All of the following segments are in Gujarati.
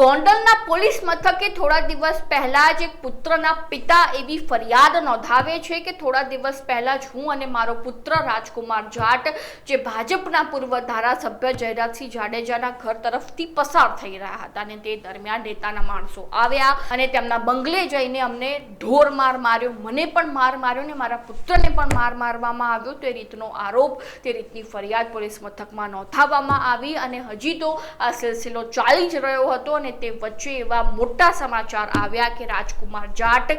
ગોંડલના પોલીસ મથકે થોડા દિવસ પહેલા જ એક પુત્રના પિતા એવી ફરિયાદ નોંધાવે છે કે થોડા દિવસ પહેલા જ હું અને મારો પુત્ર રાજકુમાર જાટ, જે ભાજપના પૂર્વ ધારાસભ્ય જયરાજસિંહ જાડેજાના ઘર તરફથી પસાર થઈ રહ્યા હતા અને તે દરમિયાન નેતાના માણસો આવ્યા અને તેમના બંગલે જઈને અમને ઢોર માર માર્યો, મને પણ માર માર્યો ને મારા પુત્રને પણ માર મારવામાં આવ્યો. તે રીતનો આરોપ તે રીતની ફરિયાદ પોલીસ મથકમાં નોંધાવવામાં આવી અને હજી તો આ સિલસિલો ચાલી જ રહ્યો હતો અને તે વચ્ચે એવા મોટા સમાચાર આવ્યા કે રાજકુમાર જાટ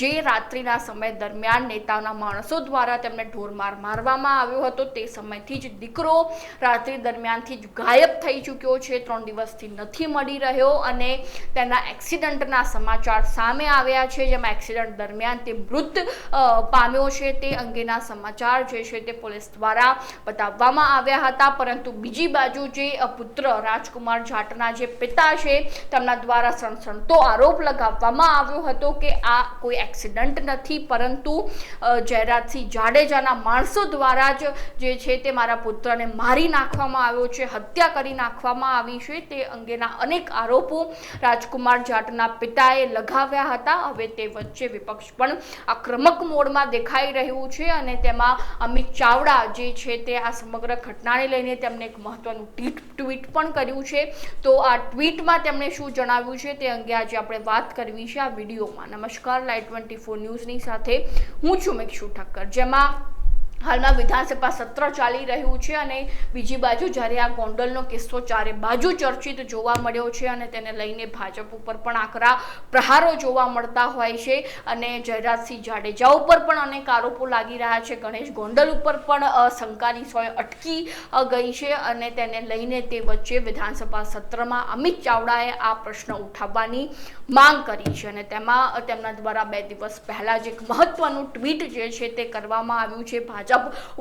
જે રાત્રિના સમય દરમિયાન નેતાના માણસો દ્વારા તેમને ઢોરમાર મારવામાં આવ્યો હતો, તે સમયથી જ દીકરો રાત્રિ દરમિયાનથી જ ગાયબ થઈ ચૂક્યો છે, ત્રણ દિવસથી નથી મળી રહ્યો અને તેના એક્સિડન્ટના સમાચાર સામે આવ્યા છે, જેમાં એક્સિડન્ટ દરમિયાન તે મૃત પામ્યો છે, તે અંગેના સમાચાર જે છે તે પોલીસ દ્વારા બતાવવામાં આવ્યા હતા, પરંતુ બીજી બાજુ જે પુત્ર રાજકુમાર જાટના જે પિતા છે તેમના દ્વારા સણસણતો આરોપ લગાવવામાં આવ્યો હતો કે આ કોઈ એક્સિડન્ટ નથી, પરંતુ જયરાજસિંહ જાડેજાના માણસો દ્વારા જ જે છે તે મારા પુત્રને મારી નાખવામાં આવ્યો છે, હત્યા કરી નાખવામાં આવી છે. તે અંગેના અનેક આરોપો રાજકુમાર જાટના પિતાએ લગાવ્યા હતા. હવે તે વચ્ચે વિપક્ષ પણ આક્રમક મોડમાં દેખાઈ રહ્યું છે અને તેમાં અમિત ચાવડા જે છે તે આ સમગ્ર ઘટનાને લઈને તેમણે એક મહત્વનું ટ્વીટ ટ્વીટ પણ કર્યું છે. તો આ ટ્વીટમાં તેમણે શું જણાવ્યું છે તે અંગે આજે આપણે વાત કરવી છે આ વિડીયોમાં. નમસ્કાર લાઈવ ટ્વેન્ટી ફોર ન્યૂઝની સાથે હું છું મેક્ષુ ઠક્કર. જેમાં હાલમાં વિધાનસભા સત્ર ચાલી રહ્યું છે અને બીજી બાજુ જ્યારે આ ગોંડલનો કિસ્સો ચારે બાજુ ચર્ચિત જોવા મળ્યો છે અને તેને લઈને ભાજપ ઉપર પણ આકરા પ્રહારો જોવા મળતા હોય છે અને જયરાજસિંહ જાડેજા ઉપર પણ અનેક આરોપો લાગી રહ્યા છે. ગણેશ ગોંડલ ઉપર પણ શંકાની સોય અટકી ગઈ છે અને તેને લઈને તે વચ્ચે વિધાનસભા સત્રમાં અમિત ચાવડાએ આ પ્રશ્ન ઉઠાવવાની માંગ કરી છે અને તેમાં તેમના દ્વારા બે દિવસ પહેલાં જ એક મહત્વનું ટ્વીટ જે છે તે કરવામાં આવ્યું છે. ભાજપ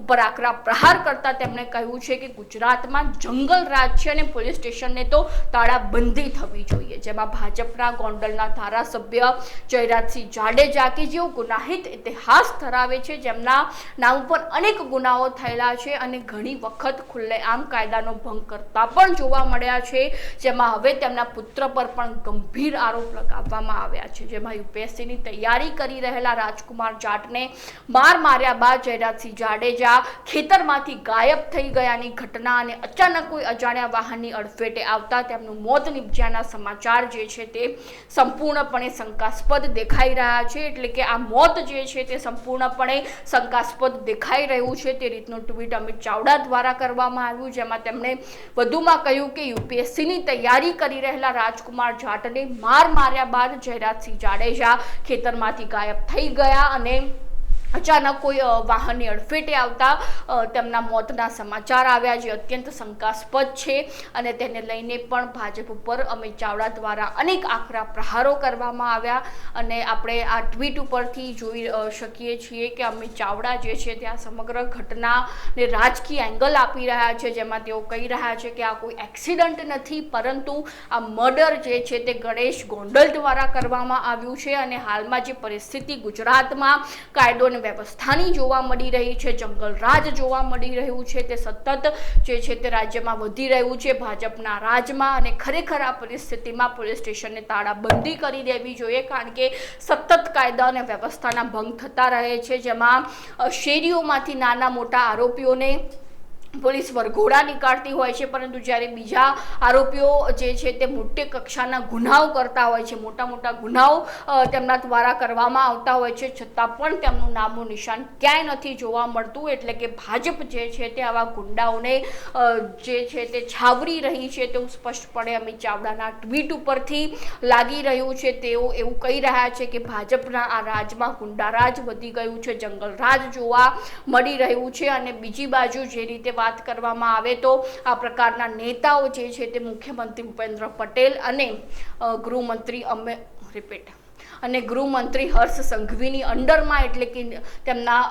ઉપર આકરા પ્રહાર કરતા તેમણે કહ્યું છે કે ગુજરાતમાં જંગલ રાજ છે અને પોલીસ સ્ટેશનને તો તાળાબંધી થવી જોઈએ. જેમાં ભાજપના ગોંડલના ધારાસભ્ય જયરાજસિંહ જાડેજા કે જેઓ ગુનાહિત ઇતિહાસ ધરાવે છે, જેમના નામ ઉપર અનેક ગુનાઓ થયેલા છે અને ઘણી વખત ખુલ્લેઆમ કાયદાનો ભંગ કરતા પણ જોવા મળ્યા છે. જેમાં હવે તેમના પુત્ર પર પણ ગંભીર આરોપ લગાવવામાં આવ્યા છે. જેમાં યુપીએસસીની તૈયારી કરી રહેલા રાજકુમાર જાટને માર માર્યા બાદ જયરાજસિંહ જાડેજા ખેતરમાંથી ગાયબ થઈ ગયાની ઘટના અને અચાનક કોઈ અજાણ્યા વાહનની અડફેટે આવતા તેમનું મોત નિપજ્યાના સમાચાર જે છે તે સંપૂર્ણપણે શંકાસ્પદ દેખાઈ રહ્યા છે. એટલે કે આ મોત જે છે તે સંપૂર્ણપણે શંકાસ્પદ દેખાઈ રહ્યું છે તે રીતનું ટ્વીટ અમિત ચાવડા દ્વારા કરવામાં આવ્યું, જેમાં તેમણે વધુમાં કહ્યું કે યુપીએસસીની તૈયારી કરી રહેલા રાજકુમાર જાટને માર માર્યા બાદ જયરાજસિંહ જાડેજા ખેતરમાંથી ગાયબ થઈ ગયા અને અચાનક કોઈ વાહનની અડફેટે આવતા તેમના મોતના સમાચાર આવ્યા જે અત્યંત શંકાસ્પદ છે અને તેને લઈને પણ ભાજપ ઉપર અમિત ચાવડા દ્વારા અનેક આકરા પ્રહારો કરવામાં આવ્યા અને આપણે આ ટ્વીટ ઉપરથી જોઈ શકીએ છીએ કે અમિત ચાવડા જે છે તે આ સમગ્ર ઘટનાને રાજકીય એંગલ આપી રહ્યા છે. જેમાં તેઓ કહી રહ્યા છે કે આ કોઈ એક્સિડન્ટ નથી, પરંતુ આ મર્ડર જે છે તે ગણેશ ગોંડલ દ્વારા કરવામાં આવ્યું છે અને હાલમાં જે પરિસ્થિતિ ગુજરાતમાં કાયદો અને વ્યવસ્થાની જોવા મળી રહી છે, જંગલ રાજ જોવા મળી રહ્યું છે, તે સતત જે છે તે રાજ્યમાં વધી રહ્યું છે, ભાજપના રાજમાં અને ખરેખર આ પરિસ્થિતિમાં પોલીસ સ્ટેશનને તાળાબંધી કરી દેવી જોઈએ, કારણ કે સતત કાયદા અને વ્યવસ્થાના ભંગ થતા રહે છે, જેમાં શેરીઓમાંથી નાના મોટા આરોપીઓને પોલીસ વરઘોડા નીકાળતી હોય છે, પરંતુ જ્યારે બીજા આરોપીઓ જે છે તે મોટી કક્ષાના ગુનાઓ કરતા હોય છે, મોટા મોટા ગુનાઓ તેમના દ્વારા કરવામાં આવતા હોય છે, છતાં પણ તેમનું નામનું નિશાન ક્યાંય નથી જોવા મળતું, એટલે કે ભાજપ જે છે તે આવા ગુંડાઓને જે છે તે છાવરી રહી છે તેવું સ્પષ્ટપણે અમિત ચાવડાના ટ્વીટ ઉપરથી લાગી રહ્યું છે. તેઓ એવું કહી રહ્યા છે કે ભાજપના આ રાજમાં ગુંડારાજ વધી ગયું છે જંગલ રાજ જોવા મળી રહ્યું છે અને બીજી બાજુ જે રીતે વાત કરવામાં આવે તો આ પ્રકારના નેતાઓ જે છે તે મુખ્યમંત્રી ભૂપેન્દ્ર પટેલ અને ગૃહમંત્રી અમે, રિપીટ. અને ગૃહમંત્રી હર્ષ સંઘવીની અંડરમાં એટલે કે તેમના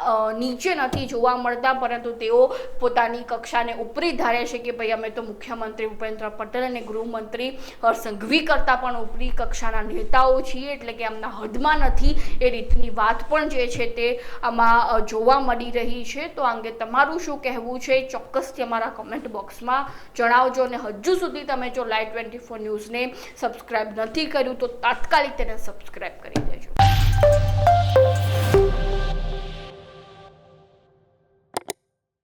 નીચે નથી જોવા મળતા, પરંતુ તેઓ પોતાની કક્ષાને ઉપરી ધારે છે કે ભાઈ અમે તો મુખ્યમંત્રી ભૂપેન્દ્ર પટેલ અને ગૃહમંત્રી હર્ષ સંઘવી કરતાં પણ ઉપરી કક્ષાના નેતાઓ છીએ, એટલે કે એમના હદમાં નથી. એ રીતની વાત પણ જે છે તે આમાં જોવા મળી રહી છે. તો આ અંગે તમારું શું કહેવું છે? ચોક્કસથી અમારા કમેન્ટ બોક્સમાં જણાવજો અને હજુ સુધી તમે જો લાઈવ ટ્વેન્ટી ફોર ન્યૂઝને સબસ્ક્રાઇબ નથી કર્યું, તો તાત્કાલિક તેને સબસ્ક્રાઇબ કરી